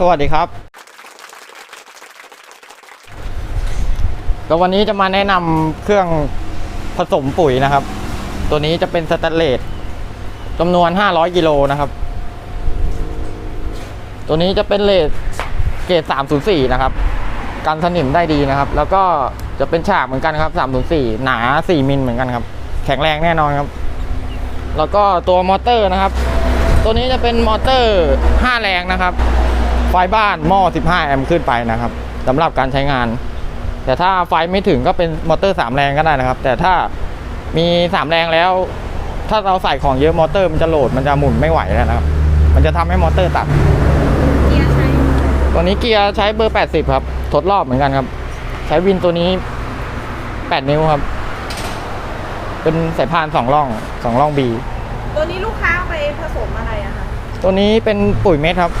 สวัสดีครับก็วันนี้จะมาแนะนำเครื่องผสมปุ๋ยนะครับ ตัวนี้จะเป็นสแตนเลสจำนวน 500 กิโลนะครับ ตัวนี้จะเป็นเลสเกรด304 นะครับ กันสนิมได้ดีนะครับ แล้วก็จะเป็นฉากเหมือนกันครับ 304 หนา 4 มิลเหมือนกันครับ แข็งแรงแน่นอนครับ แล้วก็ตัวมอเตอร์นะครับ ตัวนี้จะเป็นมอเตอร์ 5 แรงนะครับ ไฟบ้านหม้อ 15 แอมป์ขึ้นไปนะครับสำหรับการใช้งาน แต่ถ้าไฟไม่ถึงก็เป็นมอเตอร์ 3 แรงก็ได้นะครับ แต่ถ้ามี 3 แรงแล้ว ถ้าเราใส่ของเยอะมอเตอร์มันจะโหลดมันจะหมุนไม่ไหวแล้วนะครับ มันจะทำให้มอเตอร์ตัดเกียร์ใช้ตัวนี้เกียร์ใช้เบอร์ 80 ครับ ทดรอบเหมือนกันครับ ใช้วินตัวนี้ 8 นิ้วครับ เป็นสายพานสองร่องสองร่องบีตัวนี้ลูกค้าเอาไปผสมอะไรอะคะตัวนี้เป็นปุ๋ยเม็ดครับ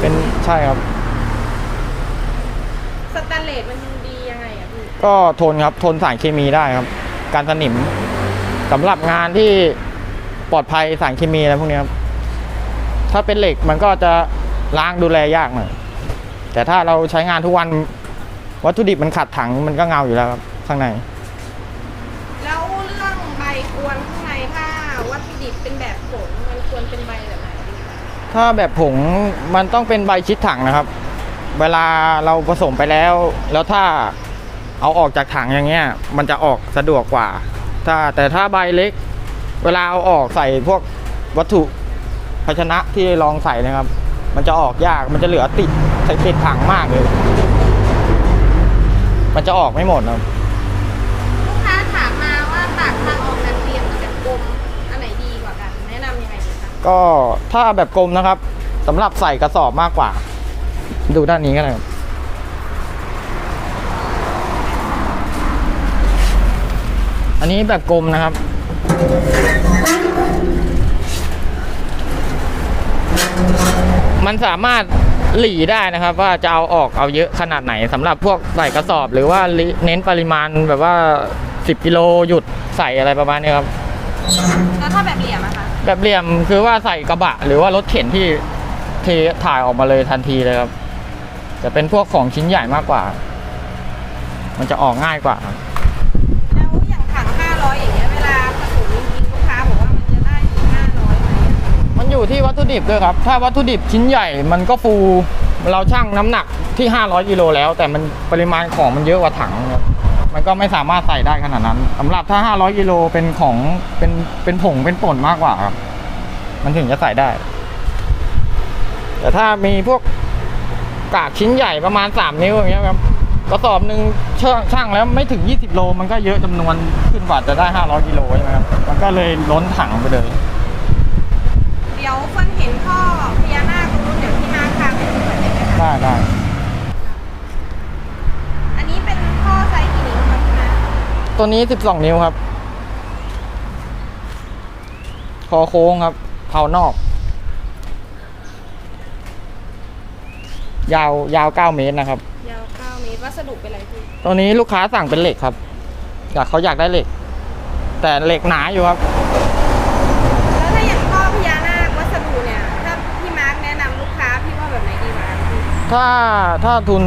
เป็นใช่ครับ สแตนเลสมันดียังไงอะพี่ก็ทนครับทนสารเคมีได้ครับ การสนิมสำหรับงานที่ปลอดภัยสารเคมีอะไรพวกนี้ครับถ้าเป็นเหล็กมันก็จะล้างดูแลยากหน่อยแต่ถ้าเราใช้งานทุกวันวัตถุดิบมันขัดถังมันก็เงาอยู่แล้วครับข้างใน แล้วเรื่องใบกวนข้างในถ้าวัตถุดิบเป็นแบบผงมันควรเป็นใบแบบไหนดีคะ ถ้าแบบผงมันต้องเป็นใบชิดถังนะครับ เวลาเราผสมไปแล้ว แล้วถ้าเอาออกจากถังอย่างเงี้ย มันจะออกสะดวกกว่า ถ้าแต่ถ้าใบเล็ก เวลาเอาออกใส่พวกวัตถุภาชนะที่รองใส่นะครับ มันจะออกยาก มันจะเหลือติดใส่ติดถังมากเลย มันจะออกไม่หมดนะครับ ก็ถ้าแบบกลมนะครับสำหรับใส่กระสอบมากกว่า ดูด้านนี้ก็ได้ครับอันนี้แบบกลมนะครับ มันสามารถหลีได้นะครับ ว่าจะเอาออกเอาเยอะขนาดไหนสำหรับพวกใส่กระสอบ หรือว่าเน้นปริมาณแบบว่า 10กิโลหยุดใส่อะไรประมาณนี้ครับ แล้วถ้าแบบเหลี่ยมอะคะ แบบเหลี่ยมคือว่าใส่กระบะ หรือว่ารถเข็นที่เทถ่ายออกมาเลยทันทีเลยครับ จะเป็นพวกของชิ้นใหญ่มากกว่า มันจะออกง่ายกว่าครับแล้วอย่างถัง500อย่างเงี้ยเวลาผสมจริงๆลูกค้าบอกว่ามันจะได้ถึง500ไหมอะคะมันอยู่ที่วัตถุดิบด้วยครับ ถ้าวัตถุดิบชิ้นใหญ่มันก็ฟูเราชั่งน้ำหนักที่ 500กิโลแล้ว แต่มันปริมาณของมันเยอะกว่าถังครับ มันก็ไม่สามารถใส่ได้ขนาดนั้นสำหรับถ้า 500กิโลเป็นของเป็นเป็นผงเป็นป่นมากกว่าครับ มันถึงจะใส่ได้ แต่ถ้ามีพวกกากชิ้นใหญ่ประมาณ 3 นิ้วอย่างเงี้ยครับกระสอบหนึ่งช่างช่างแล้วไม่ถึง 20 โล มันก็เยอะจำนวนขึ้นกว่าจะได้ 500กิโลใช่ไหมครับ มันก็เลยล้นถังไปเลย เดี๋ยวเฟิร์นเห็นท่อพญานาคตรงนู้นเดี๋ยวพี่มาร์คพาไปดูหน่อยได้ไหมคะได้ได้ อันนี้เป็นท่อไซส์กี่นิ้วคะพี่มาร์ค ตัวนี้ 12 นิ้วครับ คอโค้งครับเผานอก ยาวยาว 9 เมตรนะครับ ยาว 9 เมตร วัสดุเป็นอะไรพี่ ตัวนี้ลูกค้าสั่งเป็นเหล็กครับ อยากเขาอยากได้เหล็ก แต่เหล็กหนาอยู่ครับ แล้วถ้าอย่างท่อพญานาควัสดุเนี่ย ถ้าพี่มาร์คแนะนำลูกค้าพี่ว่าแบบไหนดีกว่ากันพี่ถ้าถ้าทุน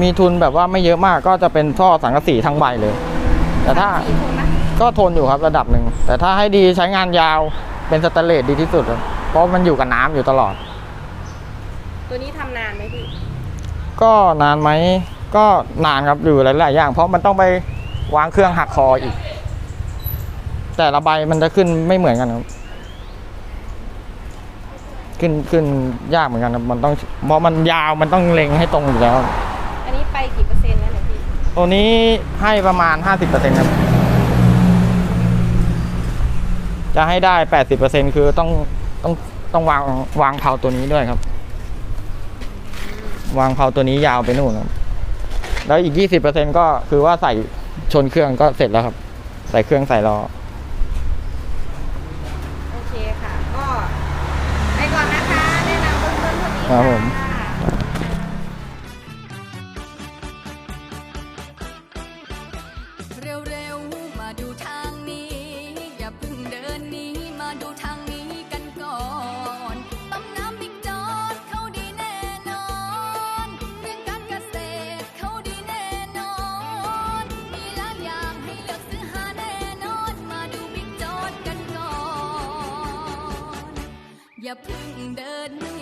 มีทุนแบบว่าไม่เยอะมากก็จะเป็นท่อสังกะสีทั้งใบเลย แต่ถ้าสี่คนไหมก็ทนอยู่ครับระดับหนึ่ง แต่ถ้าให้ดีใช้งานยาวเป็นสแตนเลสดีที่สุดครับเพราะมันอยู่กับน้ำอยู่ตลอด ตัวนี้ทำนานไหมพี่ ก็นานไหมก็นานครับอยู่หลายๆอย่าง เพราะมันต้องไปวางเครื่องหักคออีก แต่ละใบมันจะขึ้นไม่เหมือนกันครับ ขึ้นขึ้นยากเหมือนกันครับมันต้องเพราะมันยาวมันต้องเล็งให้ตรงอยู่แล้ว ตัวนี้ให้ประมาณ 50%ครับ จะให้ได้ 80%คือต้องต้องต้องวางวางเผาตัวนี้ด้วยครับ วางเผาตัวนี้ยาวไปนู่นครับแล้วอีก 20%ก็คือว่าใส่ชนเครื่องก็เสร็จแล้วครับ ใส่เครื่องใส่ล้อโอเคค่ะ ก็ไปก่อนนะคะแนะนำเบื้องต้นเท่านี้ครับผม อย่าเพิ่งเดินหน้า